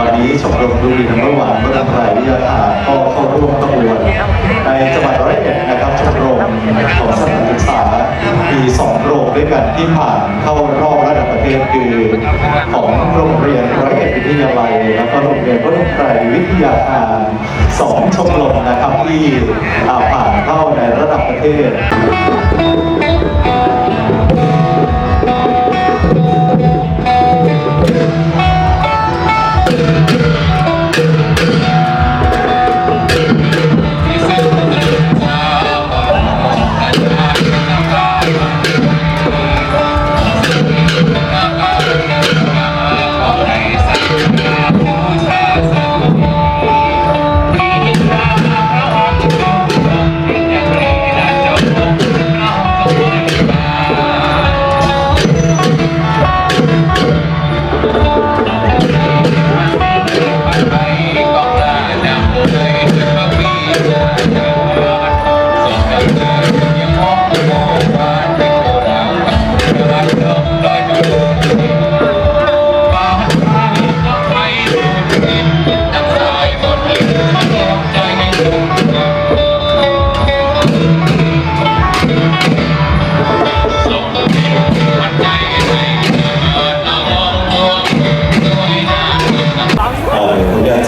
วันนี้ชมรมดูดีทั้งวันเมื่อไรวิทยาการก็เข้าร่วมขบวนในจังหวัดร้อยเอ็ดนะครับชมรมของสถานศึกษามีสองโรงด้วยกันที่ผ่านเข้ารอบระดับประเทศคือของโรงเรียนร้อยเอ็ดวิทยาลัยแล้วก็โรงเรียนวัดไพรวิทยาการสองชมรมนะครับที่ผ่านเข้าในระดับประเทศ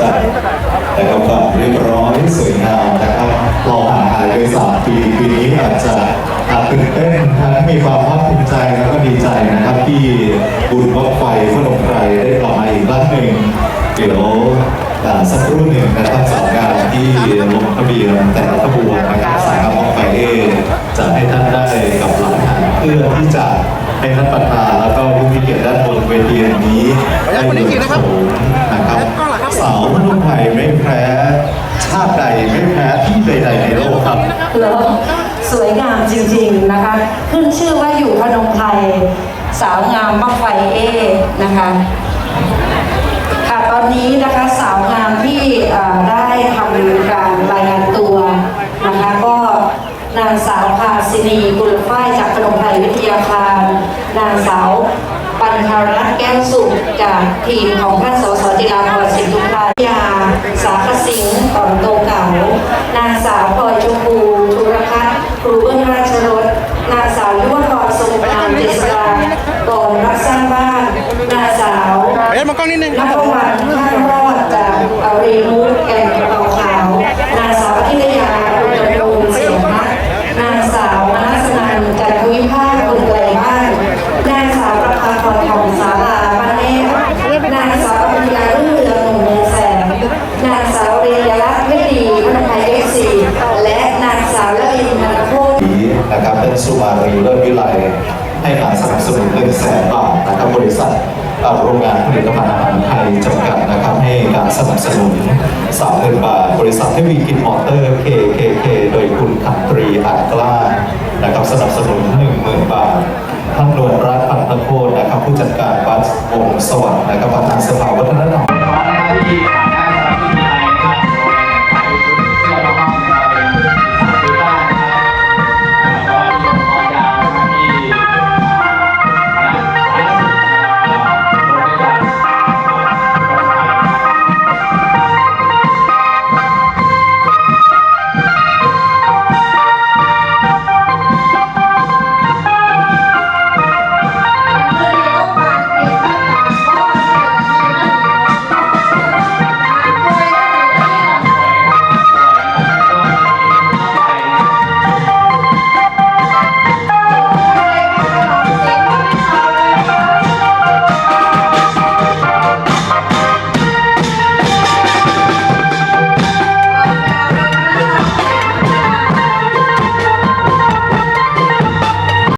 จัดนะครับก็เรียบร้อยสวยงามนะครับเราห่างหายไปสามปีปีนี้อาจจะอาจตื่นเต้นทั้งมีความภาคภูมิใจแล้วก็ดีใจนะครับที่บุญวัดไฟพนมไพรได้กลับมาอีกครั้งหนึ่งเดี๋ยวสักครู่หนึ่งนะครับสาวงานที่ลงทะเบียนแต่ละขบวนนะครับสายงานวัดไฟเอจะให้ท่านได้กับหลักฐานเพื่อที่จะให้ท่านประธานแล้วก็ผู้มีเกียรติด้านบนเวทีนี้ได้ดูชมนะครับ สาวพนมไพรไม่แพ้ชาติใดไม่แพ้ที่ใดๆในโลกครับ เหรอสวยงามจริงๆนะคะขึ้นชื่อว่าอยู่พนมไพรสาวงามบักไฟเอนะคะค่ะตอนนี้นะคะสาวงามที่ได้ทำการรายงานตัวนะคะก็นางสาวภาสินีกุลฝ้ายจากพนมไพรวิทยาคารนางสาว ปัญหารัตน์แก้วสุขจากทีมของท่านสสจิราพรสินทุพายา สาขสิงห์ต่อมโตเก่า นางสาวพลอยชมพูธุรพัฒน์ครูเบื้องราชรสนางสาวยุวพรทรงงามเจษฎาก่อนรักสร้างบ้านนางสาวเอ็ดมากล้องนิดนึงนักวันท่านรอดจากเอาเรนูแก่นกระเป๋าขาว นางสาวพิทยาอุตมรูเสียงพักนางสาวมนัสนันจันทวิภาคคนไกลบ้าน นางสาวประภาพรทองสาลาบ้านแน่นางสาวอภิญญารุ่งเรืองหนุ่มเมืองแสง นางสาวเรียรัตน์เพชรดีพนมไทยเอฟซีและนางสาวละลินนันทโพธิ์นี้นะครับเป็นสุมารีเลิศวิไลให้การสนับสนุนหนึ่งแสนบาทนะครับบริษัทโรงงานผลิตภัณฑ์อาหารไทยจำกัดนะครับให้การสนับสนุนสามหมื่นบาท บริษัทเทวีกินมอเตอร์ KKK โดยคุณคันตรีอาจกล้านะครับสนับสนุนหนึ่งหมื่นบาทท่านนวลรัตน์พันธโคตนะครับผู้จัดการบัสวงสวัสดิ์นะครับประธานสภาวัฒนธรรม